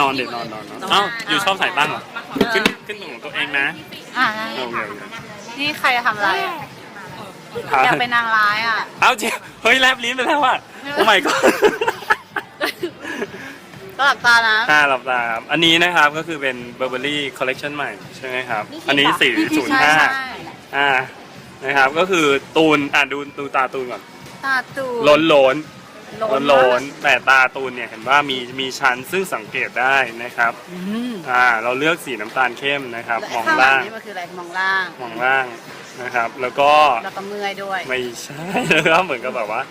นอนเดี๋ยวนอนนอนนอนเอ้าอยู่ชอบถ่ายบ้างเหรอ ขึ้นขึ้นตรงของตัวเองนะอ่าโอเคโอเคนี่ใครจะทำอะไรอยากเป็นนางร้ายอะ เอ้าจริงเฮ้ยแลบลิ้นไปแล้วว่ะโอ้ my god ก็หลับตานะ อ่าหลับตาครับอันนี้นะครับก็คือเป็น Burberry Collection ใหม่ใช่ไหมครับ อันนี้สี่ศูนย์ใช่ห้าใช่อ่านะครับก็คือตูนอ่าดูดูตาตูนก่อนตาตูล้นล้น ล้นล้ล้นนแต่ตาตูนเนี่ยเห็นว่ามีมีชั้นซึ่งสังเกตได้นะครับอืมอ่าเราเลือกสีน้ำตาลเข้มนะครับแล้วมองไข้างหลังล่างนี่มันคืออะไรมองล่าง มองล่างนะครับ แล้วก็แล้วก็เมื่อยด้วย ไม่ใช่นะครับเหมือนกับแบบว่า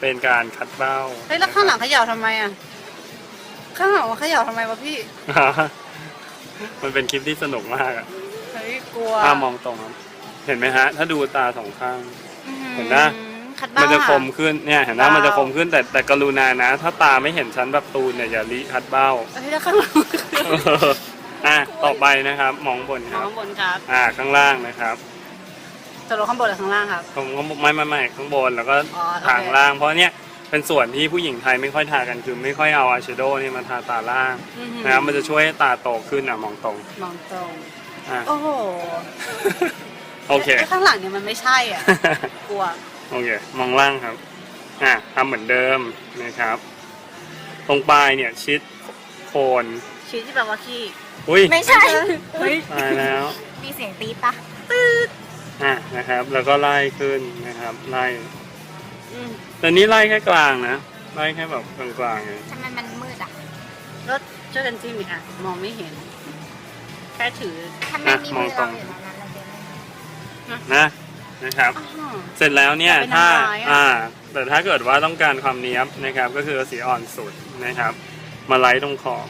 เป็นการคัดเบ้าเฮ้ยแล้วข้างหลังเขย่าทำไมอะ ข้างหลังว่าเขย่าทำไมวะพี่มันเป็นคลิปที่สนุกมากอะเฮ้ยกลัวถ้ามองตรงครับเห็นไหมฮะ ถ้าดูตาสองข้างอื้อเห็นนะ คัดบ้ามันงจะคมขึ้นเนี่ยเห็นไหมเบ้ามัมันจะคมขึ้นแต่แต่กรุณานะ ถ้าตาไม่เห็นชั้นแบบตูนเนี่ยอย่าลิคัดเบ้าเฮ้ยแล้วข้างหลังอะต่อไปนะครับมองบนคน้อรับงบนครับอ่าข้างล่างนะครับจะลงข้างบนหรือข้างล่างครับตรงข้างบนไม่ไม่ไม่ข้างบนแล้วก็อ๋อโอเค ทางล่าง เพราะเนี่ยเป็นส่วนที่ผู้หญิงไทยไม่ค่อยทากันคือไม่ค่อยเอาอายแชโดว์นี่มาทาตาล่างอื้อหือนะครับมันจะช่วยให้ตาโตขึ้นอะมองตรงมองตรง อะโอ้โหโอเค ไอ้ข้างหลังเนี่ยมันไม่ใช่อะ กลัว โอเค มองล่างครับ อะทำเหมือนเดิมนะครับ ตรงปลายเนี่ยชิดโคนชีสที่แปลว่าขี้อุ้ยไม่ใช่เฮ้ยตายแล้ว มีเสียงตีดปะอะนะครับ แล้วก็ไล่ขึ้นนะครับ ไล่อืมแต่นี่ไล่แค่กลางนะ ไล่แค่แบบกลางๆเองทำไมมันมืดอะแล้วช่วยกันจิ้มอีกอะ มองไม่เห็น แค่ถือ ทำไมมีมือเราอยู่ในนั้นเราเดินไม่เห็นนะ นะครับอ้าวเสร็จแล้วเนี่ยเป็นถ้านางร้ายอะอ่า แต่ถ้าเกิดว่าต้องการความเนี้ยบนะครับ ก็คือเอาสีอ่อนสุดนะครับ มาไล่ตรงขอบ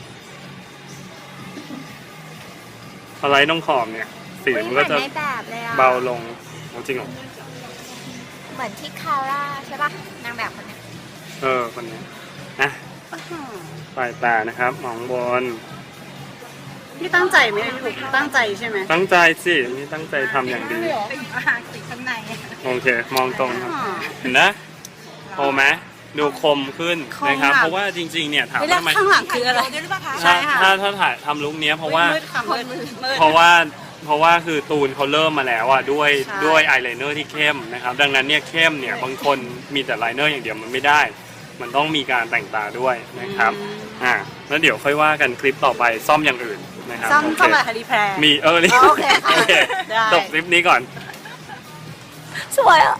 มาไล่ตรงขอบเนี่ย สีอุ๊ยมันเหมืก็อนจะในแบบเลยอะเบาลงโอ้จริงเหรอเหมือนที่คาร่าใช่ปะนางแบบคนเนี้ยเออคนนี้นะอ้าวปลายตานะครับมองบนนี่ตั้งใจไหมพี่ถูกตั้งใจใช่ไหมตั้งใจสินี่ตั้งใจทำอย่างดี ติดข้างในโอเคมองตรงครับอ๋อเห็นนะโอไหมดูคมขึ้นคมนะครับ ค่ะ เพราะว่าจริงๆเนี่ยถามเฮ้ยแล้วทำไมข้างหลังคืออะไรใช่ถ้าค่ะ ถ้าถ้าถ่ายทำลุคเนี้ยเพราะว่า มืดค่ะมืดมืด เพราะว่าเพราะว่าคือตูนเขาเริ่มมาแล้วอะด้วยใช่ ด้วยอายไลเนอร์ที่เข้มนะครับ ดังนั้นเนี่ยเข้มเนี่ยบางคนมีแต่ไลเนอร์อย่างเดียวมันไม่ได้ มันต้องมีการแต่งตาด้วยนะครับอืมอ่าแล้วเดี๋ยวค่อยว่ากันคลิปต่อไปซ่อมอย่างอื่นนะครับซ่อมโอเคซ่อมอะไรฮาริแพร มีเออนี่อ๋อโอเคค่ะโอเคได้ จบคลิปนี้ก่อน สวยอะ